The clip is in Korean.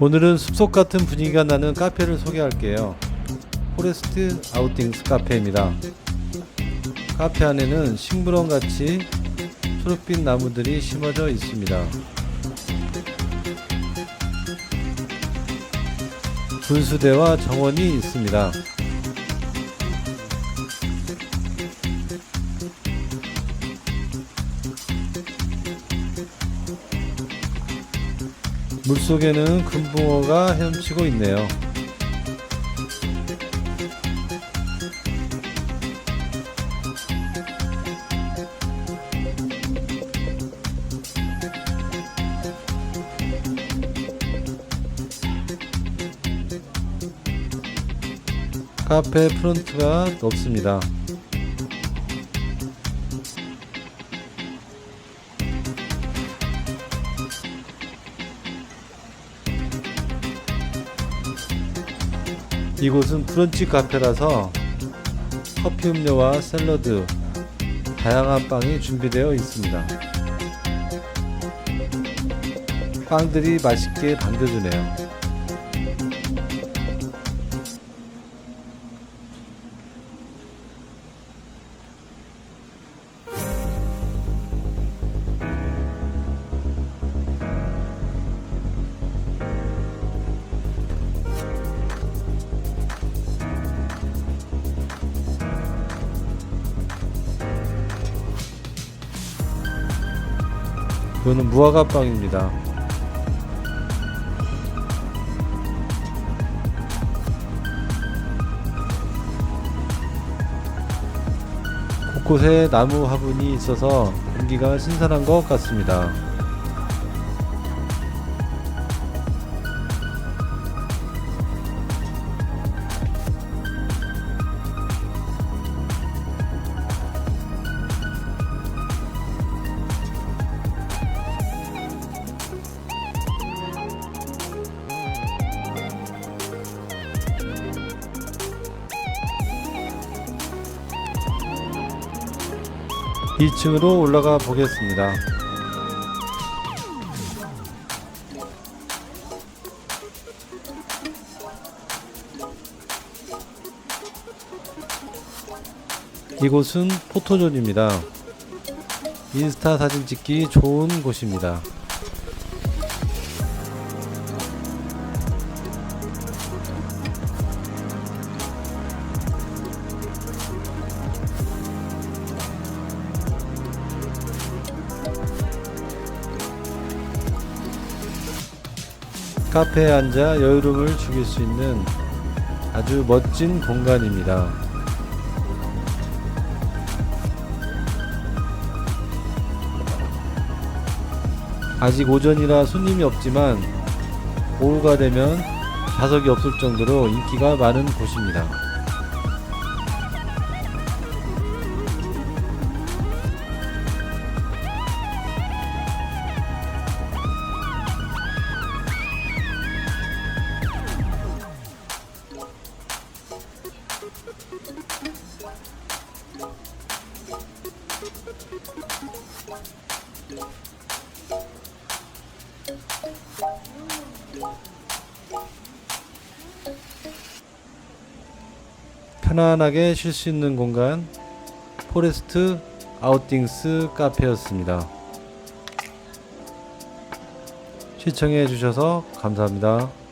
오늘은 숲속 같은 분위기가 나는 카페를 소개할게요. 포레스트 아우팅스 카페입니다. 카페 안에는 식물원 같이 초록빛 나무들이 심어져 있습니다. 분수대와 정원이 있습니다. 물속에는 금붕어가 헤엄치고 있네요. 카페 프론트가 없습니다. 이곳은 브런치 카페라서 커피 음료와 샐러드, 다양한 빵이 준비되어 있습니다. 빵들이 맛있게 반겨주네요. 이거는 무화과 빵입니다. 곳곳에 나무 화분이 있어서 공기가 신선한 것 같습니다. 이층으로 올라가 보겠습니다. 이곳은 포토존입니다. 인스타 사진 찍기 좋은 곳입니다. 카페에 앉아 여유로움을 즐길 수 있는 아주 멋진 공간입니다. 아직 오전이라 손님이 없지만 오후가 되면 좌석이 없을 정도로 인기가 많은 곳입니다. 편안하게 쉴 수 있는 공간 포레스트 아웃띵스 카페였습니다. 시청해 주셔서 감사합니다.